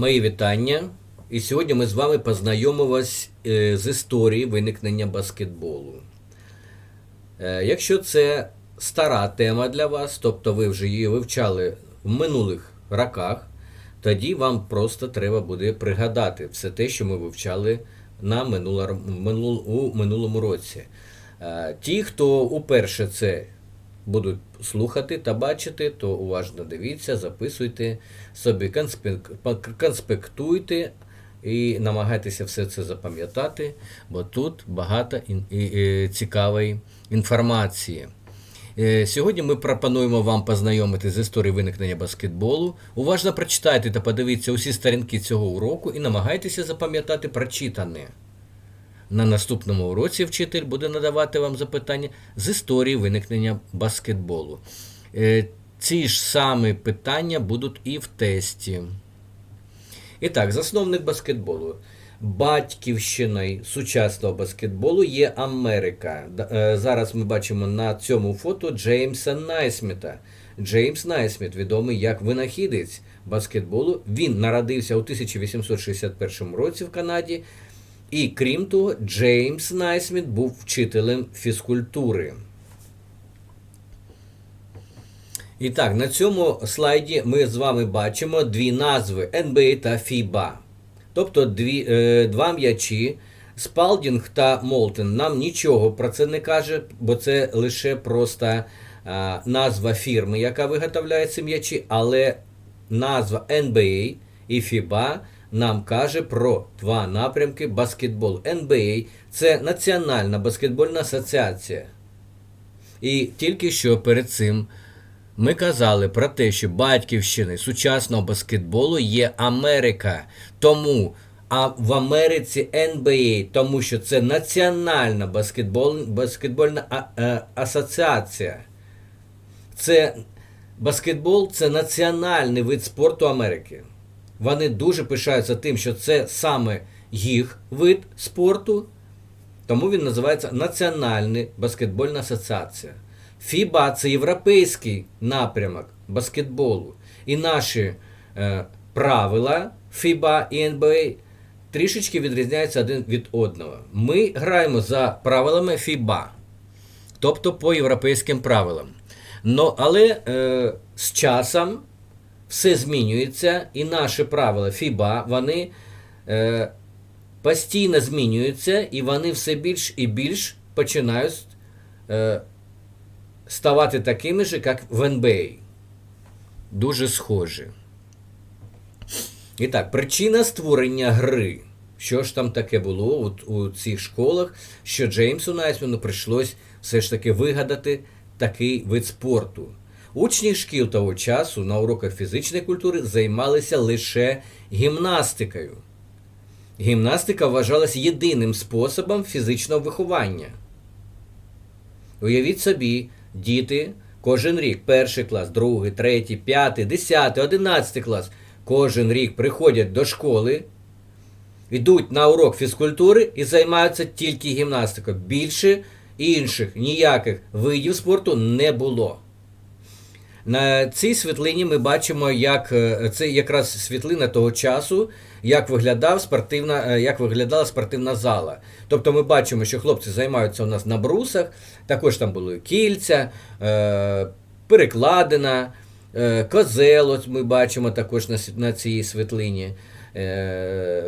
Мої вітання. І сьогодні ми з вами познайомимось е, з історією виникнення баскетболу. Е, Якщо це стара тема для вас, тобто ви вже її вивчали в минулих роках, тоді вам просто треба буде пригадати все те, що ми вивчали на минула- минул- у минулому році. Е, Ті, хто уперше це будуть слухати та бачити, то уважно дивіться, записуйте собі, конспектуйте і намагайтеся все це запам'ятати, бо тут багато цікавої інформації. Е, Сьогодні ми пропонуємо вам познайомити з історією виникнення баскетболу. Уважно прочитайте та подивіться усі сторінки цього уроку і намагайтеся запам'ятати прочитане. На наступному уроці вчитель буде надавати вам запитання з історії виникнення баскетболу. Е, Ці ж самі питання будуть і в тесті. І так, засновник баскетболу. Батьківщиною сучасного баскетболу є Америка. Е, Зараз ми бачимо на цьому фото Джеймса Найсміта. Джеймс Найсміт, відомий як винахідець баскетболу. Він народився у 1861 році в Канаді. І крім того, Джеймс Найсміт був вчителем фізкультури. І так, на цьому слайді ми з вами бачимо дві назви NBA та FIBA. Тобто дві, е, два м'ячі Спалдінг та Молтен. Нам нічого про це не каже, бо це лише просто е, назва фірми, яка виготовляє ці м'ячі, але назва NBA і FIBA нам каже про два напрямки баскетболу. NBA – це Національна баскетбольна асоціація. І тільки що перед цим ми казали про те, що батьківщиною сучасного баскетболу є Америка. Тому а в Америці NBA, тому що це Національна баскетбол, баскетбольна а- е, асоціація. Це баскетбол це національний вид спорту Америки. Вони дуже пишаються тим, що це саме їх вид спорту, тому він називається Національна баскетбольна асоціація. ФІБА це європейський напрямок баскетболу. І наші е, правила ФІБА і НБА трішечки відрізняються один від одного. Ми граємо за правилами ФІБА, тобто по європейським правилам. Но, але е, з часом все змінюється, і наші правила ФІБА, вони е, постійно змінюються, і вони все більш і більш починають е, ставати такими ж, як в НБА. Дуже схожі. І так, причина створення гри. Що ж там таке було от, у цих школах, що Джеймсу Найсману прийшлось все ж таки вигадати такий вид спорту. Учні шкіл того часу на уроках фізичної культури займалися лише гімнастикою. Гімнастика вважалась єдиним способом фізичного виховання. Уявіть собі, діти кожен рік, перший клас, другий, третій, п'ятий, десятий, одинадцятий клас, кожен рік приходять до школи, йдуть на урок фізкультури і займаються тільки гімнастикою. Більше інших ніяких видів спорту не було. На цій світлині ми бачимо, як е, це якраз світлина того часу, як виглядав спортивна, е, як виглядала спортивна зала. Тобто ми бачимо, що хлопці займаються у нас на брусах, також там були кільця, е, перекладина, козел, ось ми бачимо також на, цій світлині,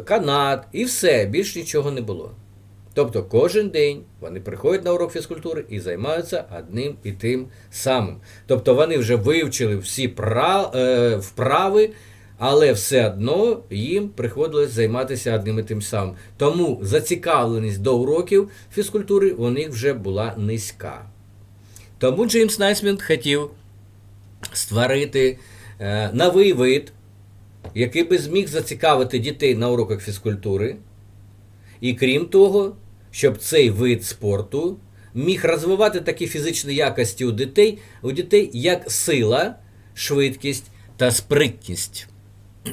канат і все, більш нічого не було. Тобто кожен день вони приходять на урок фізкультури і займаються одним і тим самим. Тобто вони вже вивчили всі е, вправи, але все одно їм приходилось займатися одним і тим самим. Тому зацікавленість до уроків фізкультури у них вже була низька. Тому Джеймс Найсмін хотів створити е, новий вид, який би зміг зацікавити дітей на уроках фізкультури. І крім того, щоб цей вид спорту міг розвивати такі фізичні якості у дітей, у дітей як сила, швидкість та спритність.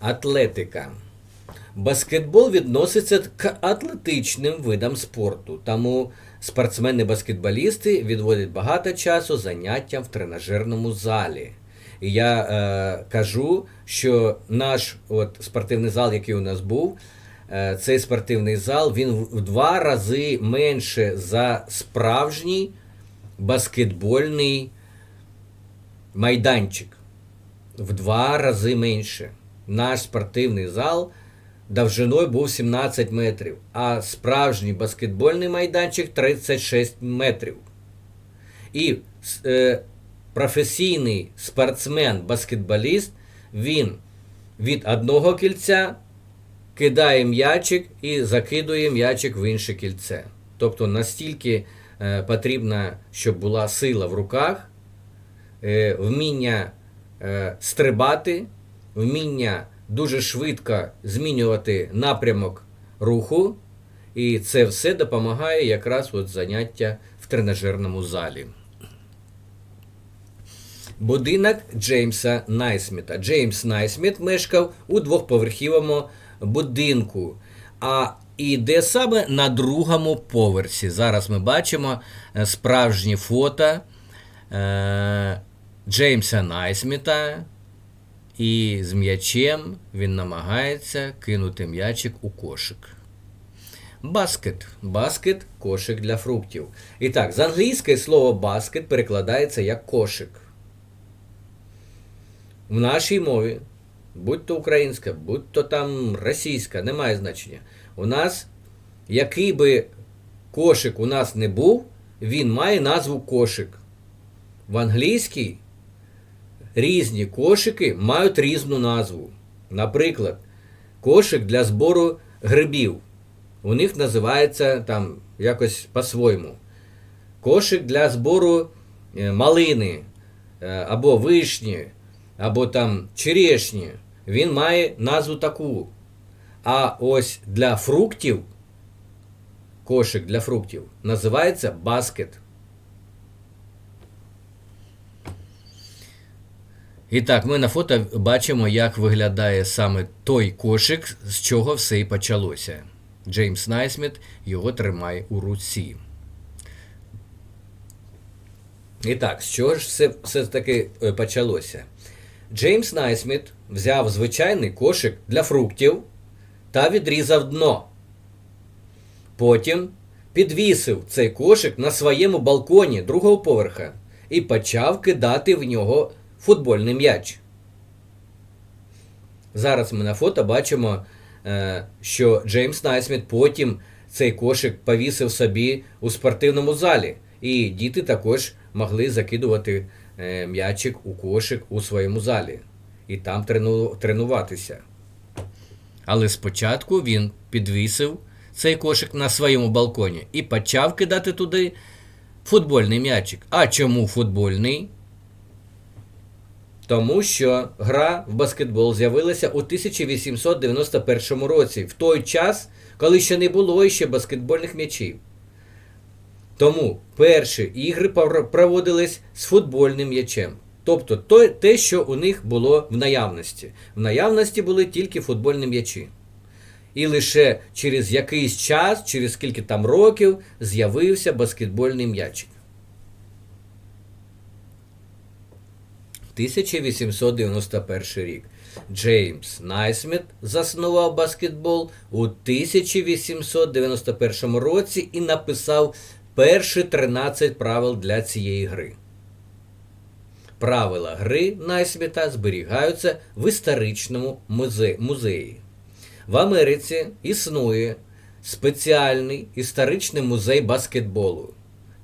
Атлетика. Баскетбол відноситься к атлетичним видам спорту, тому спортсмени-баскетболісти відводять багато часу заняттям в тренажерному залі. І я е, кажу, що наш от, спортивний зал, який у нас був, цей спортивний зал він в в два рази менше за справжній баскетбольний майданчик. В два рази менше. Наш спортивний зал довжиною був 17 метрів, а справжній баскетбольний майданчик 36 метрів. І е, професійний спортсмен-баскетболіст, він від одного кільця кидає м'ячик і закидує м'ячик в інше кільце. Тобто настільки е, потрібно, щоб була сила в руках, е, вміння е, стрибати, вміння дуже швидко змінювати напрямок руху, і це все допомагає якраз от заняття в тренажерному залі. Будинок Джеймса Найсміта. Джеймс Найсміт мешкав у двохповерхівому будинку. А і де саме на другому поверсі. Зараз ми бачимо е, справжні фото е, Джеймса Найсміта. І з м'ячем він намагається кинути м'ячик у кошик. Баскет. Баскет кошик для фруктів. І так, з англійської слово баскет перекладається як кошик. В нашій мові, будь то українська, будь то там російська, немає значення. У нас, який би кошик у нас не був, він має назву кошик. В англійській різні кошики мають різну назву. Наприклад, кошик для збору грибів. У них називається там якось по-своєму. Кошик для збору е, малини е, або вишні, або там черешні. Він має назву таку. А ось для фруктів, кошик для фруктів, називається баскет. І так, ми на фото бачимо, як виглядає саме той кошик, з чого все і почалося. Джеймс Найсміт його тримає у руці. І так, з чого ж все, все таки е, почалося? Джеймс Найсміт взяв звичайний кошик для фруктів та відрізав дно. Потім підвісив цей кошик на своєму балконі другого поверха і почав кидати в нього футбольний м'яч. Зараз ми на фото бачимо, е, що Джеймс Найсміт потім цей кошик повісив собі у спортивному залі. І діти також могли закидувати м'ячик у кошик у своєму залі і там трену- тренуватися. Але спочатку він підвісив цей кошик на своєму балконі і почав кидати туди футбольний м'ячик. А чому футбольний? Тому що гра в баскетбол з'явилася у 1891 році, в той час, коли ще не було ще баскетбольних м'ячів. Тому перші ігри проводились з футбольним м'ячем. Тобто то- те, що у них було в наявності. В наявності були тільки футбольні м'ячі. І лише через якийсь час, через скільки там років, з'явився баскетбольний м'ячик. 1891 рік. Джеймс Найсміт заснував баскетбол у 1891 році і написав перші 13 правил для цієї гри. Правила гри Найсміта зберігаються в історичному музеї. В Америці існує спеціальний історичний музей баскетболу,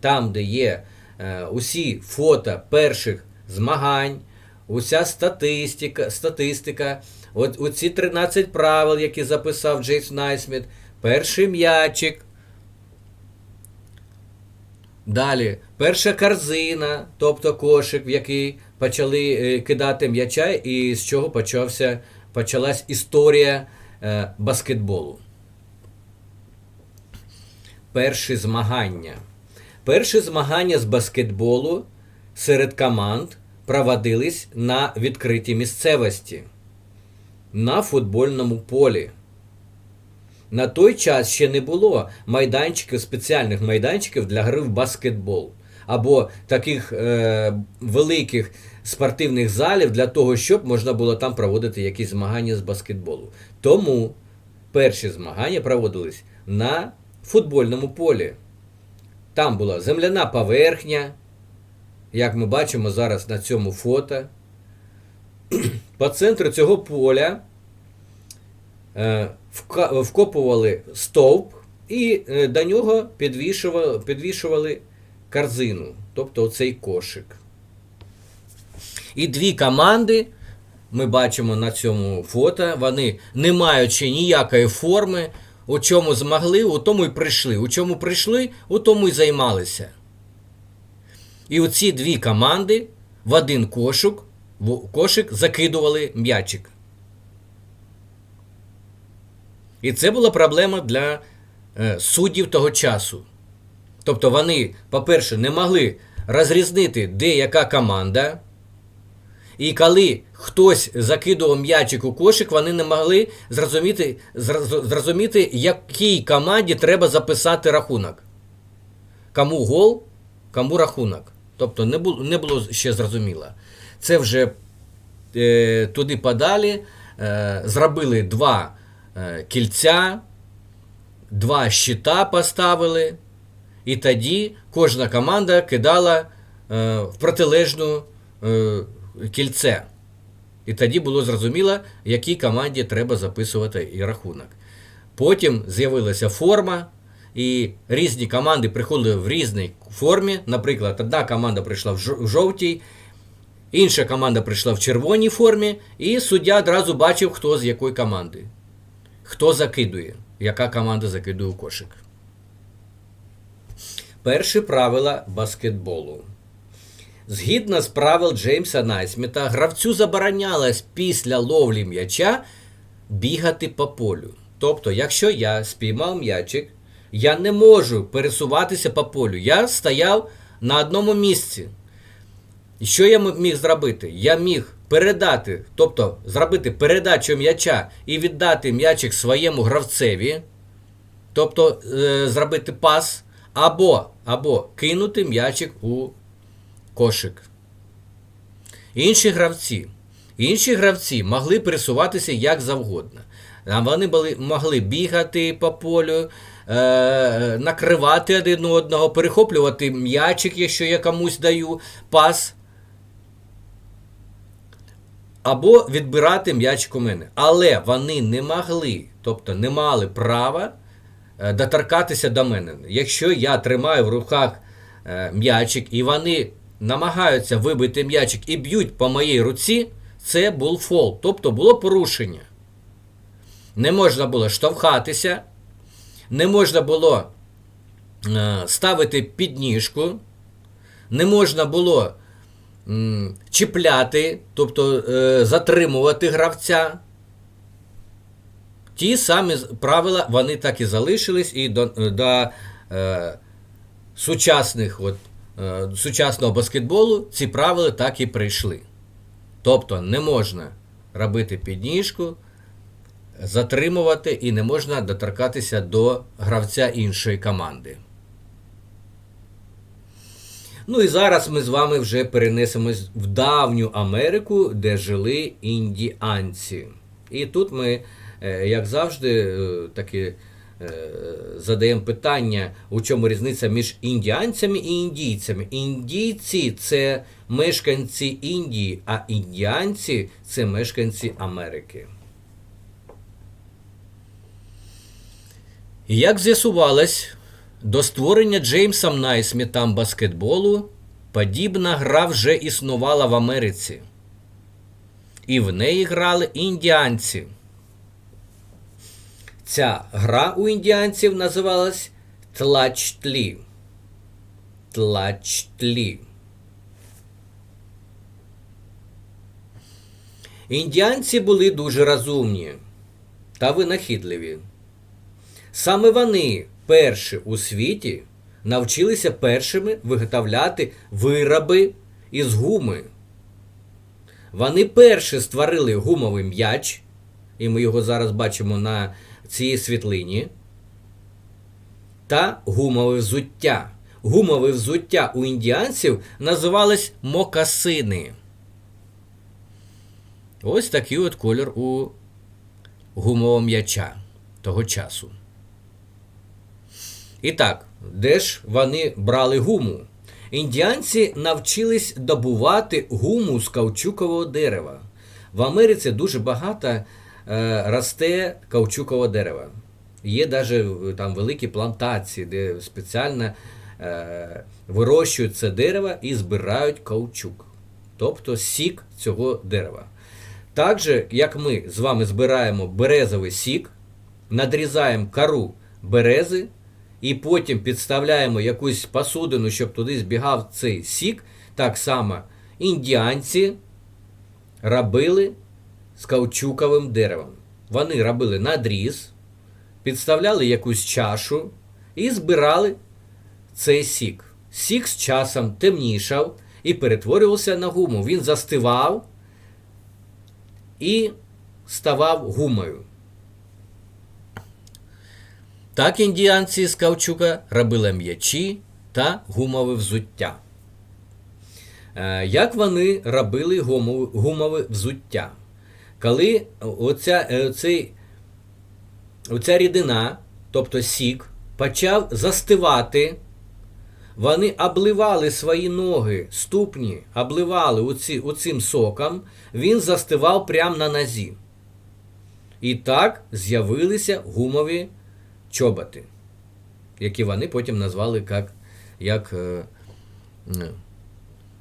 там, де є е, усі фото перших змагань, уся статистика, статистика, от оці 13 правил, які записав Джеймс Найсміт, перший м'ячик. Далі, перша корзина, тобто кошик, в який почали е, кидати м'яча, і з чого почався, почалась історія е, баскетболу. Перші змагання. Перші змагання з баскетболу серед команд проводились на відкритій місцевості, на футбольному полі. На той час ще не було майданчиків, спеціальних майданчиків для гри в баскетбол. Або таких е, великих спортивних залів для того, щоб можна було там проводити якісь змагання з баскетболу. Тому перші змагання проводились на футбольному полі. Там була земляна поверхня, як ми бачимо зараз на цьому фото. По центру цього поля вкопували стовп і е, до нього підвішували, підвішували корзину, тобто оцей кошик. І дві команди, ми бачимо на цьому фото, вони, не маючи ніякої форми, у чому змогли, у тому й прийшли. У чому прийшли, у тому й займалися. І оці дві команди в один кошик, в кошик закидували м'ячик. І це була проблема для е, суддів того часу. Тобто вони, по-перше, не могли розрізнити, де яка команда. І коли хтось закидував м'ячик у кошик, вони не могли зрозуміти, зрозуміти, якій команді треба записати рахунок. Кому гол, кому рахунок. Тобто не було, не було ще зрозуміло. Це вже е, туди подалі е, зробили два кільця, два щита поставили, і тоді кожна команда кидала е, в протилежну е, кільце. І тоді було зрозуміло, якій команді треба записувати і рахунок. Потім з'явилася форма, і різні команди приходили в різній формі. Наприклад, одна команда прийшла в жовтій, інша команда прийшла в червоній формі, і суддя одразу бачив, хто з якої команди. Хто закидує, яка команда закидує у кошик. Перші правила баскетболу. Згідно з правил Джеймса Найсміта, гравцю заборонялось після ловлі м'яча бігати по полю. Тобто, якщо я спіймав м'ячик, я не можу пересуватися по полю. Я стояв на одному місці. І що я міг зробити? Я міг передати, тобто зробити передачу м'яча і віддати м'ячик своєму гравцеві, тобто е, зробити пас, або, або кинути м'ячик у кошик. Інші гравці. Інші гравці могли пересуватися як завгодно. Вони були, могли бігати по полю, е, накривати один одного, перехоплювати м'ячик, якщо я комусь даю пас. Або відбирати м'ячик у мене. Але вони не могли, тобто не мали права е, доторкатися до мене. Якщо я тримаю в руках е, м'ячик і вони намагаються вибити м'ячик і б'ють по моїй руці, це був фол, тобто було порушення. Не можна було штовхатися, не можна було е, ставити підніжку, не можна було чіпляти, тобто е, затримувати гравця. Ті самі правила вони так і залишились, і до, до е, сучасних, от, е, сучасного баскетболу ці правила так і прийшли. Тобто не можна робити підніжку, затримувати і не можна доторкатися до гравця іншої команди. Ну і зараз ми з вами вже перенесемось в давню Америку, де жили індіанці. І тут ми, е, як завжди, е, таки е, задаємо питання, у чому різниця між індіанцями і індійцями. Індійці це мешканці Індії, а індіанці це мешканці Америки. Як з'ясувалось, до створення Джеймсом Найсмітом баскетболу подібна гра вже існувала в Америці. І в неї грали індіанці. Ця гра у індіанців називалась Тлачтлі. Тлачтлі. Індіанці були дуже розумні та винахідливі. Саме вони перші у світі навчилися першими виготовляти вироби із гуми. Вони перші створили гумовий м'яч, і ми його зараз бачимо на цій світлині, та гумове взуття. Гумове взуття у індіанців називалось мокасини. Ось такий от колір у гумового м'яча того часу. І так, де ж вони брали гуму? Індіанці навчились добувати гуму з каучукового дерева. В Америці дуже багато е, росте каучукового дерева. Є навіть там великі плантації, де спеціально е, вирощують це дерево і збирають каучук, тобто сік цього дерева. Так же, як ми з вами збираємо березовий сік, надрізаємо кару берези і потім підставляємо якусь посудину, щоб туди збігав цей сік, так само індіанці робили з каучуковим деревом. Вони робили надріз, підставляли якусь чашу і збирали цей сік. Сік з часом темнішав і перетворювався на гуму. Він застивав і ставав гумою. Так індіанці з каучука робили м'ячі та гумове взуття. Е, Як вони робили гумове, взуття? Коли оця, е, оцей, оця рідина, тобто сік, почав застивати, вони обливали свої ноги, ступні, обливали оці, оцим соком, він застивав прямо на нозі. І так з'явилися гумові чоботи, які вони потім назвали як, як е,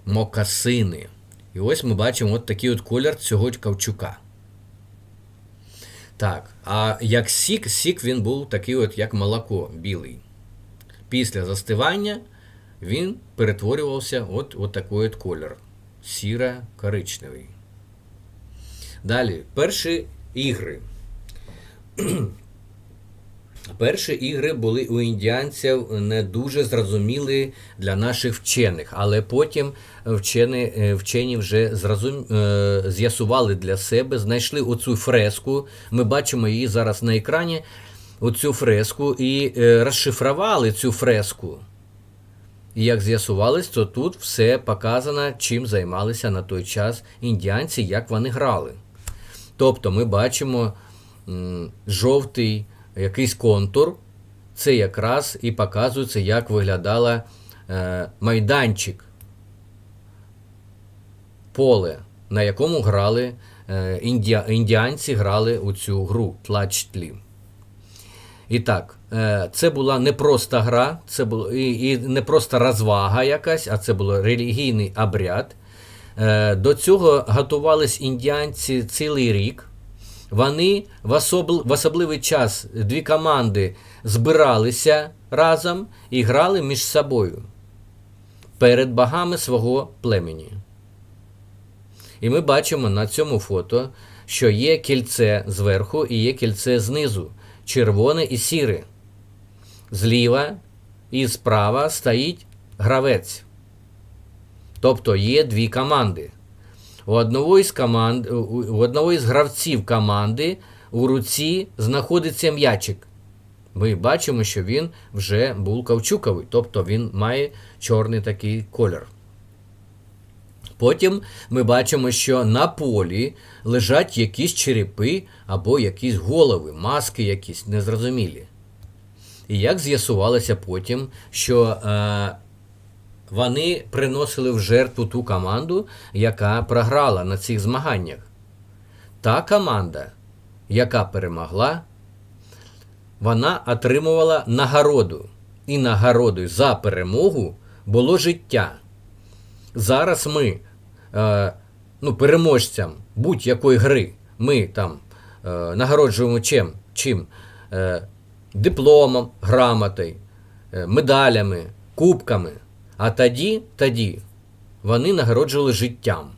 мокасини. І ось ми бачимо от такий от колір цього кавчука. Так, а як сік, сік він був такий, от, як молоко білий. Після застивання він перетворювався от, от такий от колір. Сіро-коричневий. Далі, перші ігри. Перші ігри були у індіанців не дуже зрозумілі для наших вчених, але потім вчені, е, вчені вже зрозум... е, з'ясували для себе, знайшли оцю фреску. Ми бачимо її зараз на екрані, оцю фреску, і е, розшифрували цю фреску. І як з'ясувалось, то тут все показано, чим займалися на той час індіанці, як вони грали. Тобто ми бачимо жовтий якийсь контур, це якраз і показується, як виглядала е, майданчик, поле, на якому грали е, індіа, індіанці грали у цю гру тлачтлі. І так, е, це була не просто гра, це було і, і не просто розвага якась, а це був релігійний обряд. До цього готувались індіанці цілий рік. Вони в, особл... в особливий час дві команди збиралися разом і грали між собою перед богами свого племені. І ми бачимо на цьому фото, що є кільце зверху і є кільце знизу, червоне і сіре. Зліва і справа стоїть гравець. Тобто є дві команди. У одного із команд, у одного із гравців команди у руці знаходиться м'ячик. Ми бачимо, що він вже був кавчуковий, тобто він має чорний такий колір. Потім ми бачимо, що на полі лежать якісь черепи або якісь голови, маски якісь незрозумілі. І як з'ясувалося потім, що е, вони приносили в жертву ту команду, яка програла на цих змаганнях. Та команда, яка перемогла, вона отримувала нагороду. І нагородою за перемогу було життя. Зараз ми, е, ну, переможцям будь-якої гри, ми там е, нагороджуємо чим? чим? Е, дипломом, грамотою, е, медалями, кубками. А тоді, тоді вони нагороджували життям.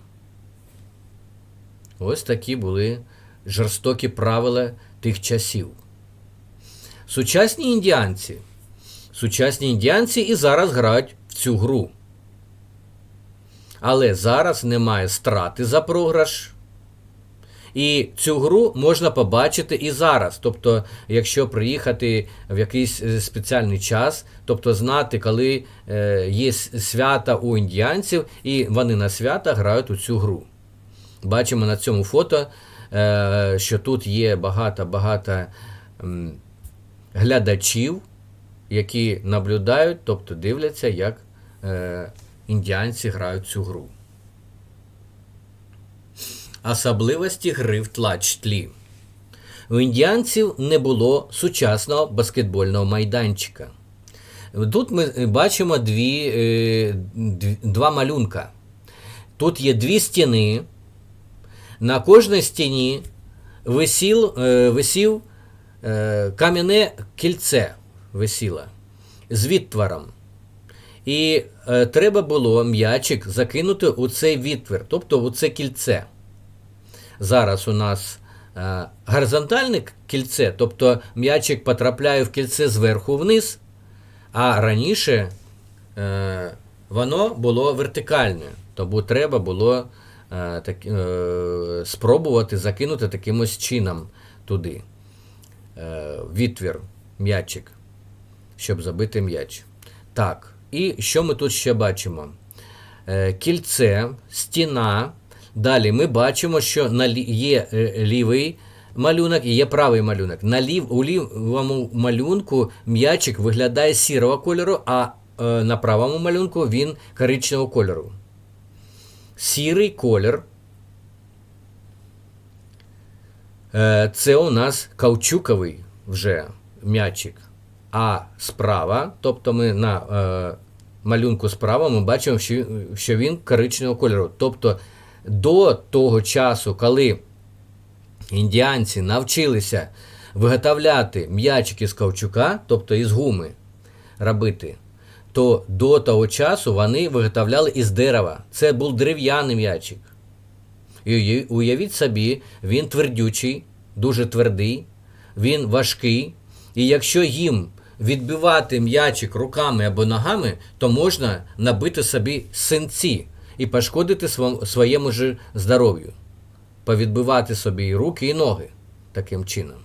Ось такі були жорстокі правила тих часів. Сучасні індіанці. Сучасні індіанці і зараз грають в цю гру. Але зараз немає страти за програш. І цю гру можна побачити і зараз. Тобто, якщо приїхати в якийсь е, спеціальний час, тобто знати, коли е, є свята у індіанців, і вони на свята грають у цю гру. бачимо на цьому фото, е, що тут є багато-багато глядачів, які наблюдають, тобто дивляться, як індіанці грають цю гру. Особливості гри в тлач-тлі. У індіанців не було сучасного баскетбольного майданчика. Тут ми бачимо дві, е, два малюнка. Тут є дві стіни. На кожній стіні висів, е, висів е, кам'яне кільце висіло з відтвором. І е, треба було м'ячик закинути у цей відтвір, тобто у це кільце. Зараз у нас е, горизонтальне кільце, тобто м'ячик потрапляє в кільце зверху вниз, а раніше е, воно було вертикальне, тому треба було е, так, спробувати закинути таким ось чином туди. Відтвір, м'ячик, щоб забити м'яч. Так, і що ми тут ще бачимо? Кільце, стіна. Далі ми бачимо, що є е, лівий малюнок і є правий малюнок. На лів, у лівому малюнку м'ячик виглядає сірого кольору, а е, на правому малюнку він коричневого кольору. Сірий колір е, це у нас каучуковий вже м'ячик. А справа, тобто ми на малюнку справа, ми бачимо, що, що він коричневого кольору. Тобто до того часу, коли індіанці навчилися виготовляти м'ячики з каучука, тобто із гуми робити, то до того часу вони виготовляли із дерева. Це був дерев'яний м'ячик. І уявіть собі, він твердючий, дуже твердий, він важкий. І якщо їм відбивати м'ячик руками або ногами, то можна набити собі синці і пошкодити своєму ж здоров'ю, повідбивати собі і руки, і ноги таким чином.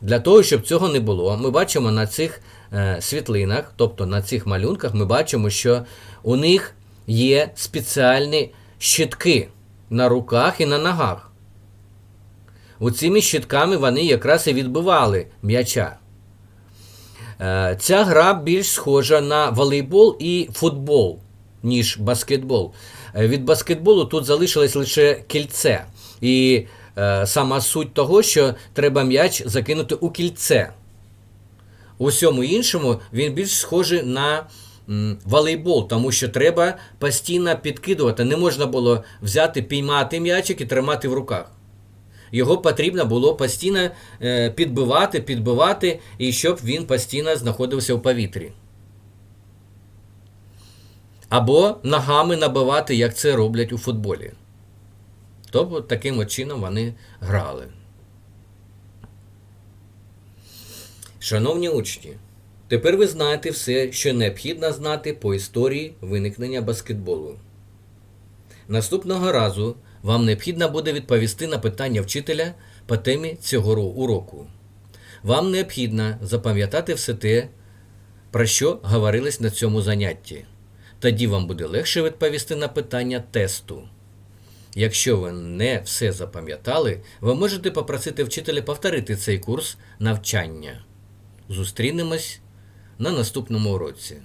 Для того, щоб цього не було, ми бачимо на цих е, світлинах, тобто на цих малюнках, ми бачимо, що у них є спеціальні щитки на руках і на ногах. У цими щитками вони якраз і відбивали м'яча. Е, Ця гра більш схожа на волейбол і футбол, ніж баскетбол. Е, Від баскетболу тут залишилось лише кільце. І е, сама суть того, що треба м'яч закинути у кільце. У всьому іншому він більш схожий на м, волейбол, тому що треба постійно підкидувати. Не можна було взяти, піймати м'ячик і тримати в руках. Його потрібно було постійно е, підбивати, підбивати, і щоб він постійно знаходився в повітрі. Або ногами набивати, як це роблять у футболі. Тобто таким чином вони грали. Шановні учні, тепер ви знаєте все, що необхідно знати по історії виникнення баскетболу. Наступного разу вам необхідно буде відповісти на питання вчителя по темі цього уроку. Вам необхідно запам'ятати все те, про що говорилось на цьому занятті. Тоді вам буде легше відповісти на питання тесту. Якщо ви не все запам'ятали, ви можете попросити вчителя повторити цей курс навчання. Зустрінемось на наступному уроці.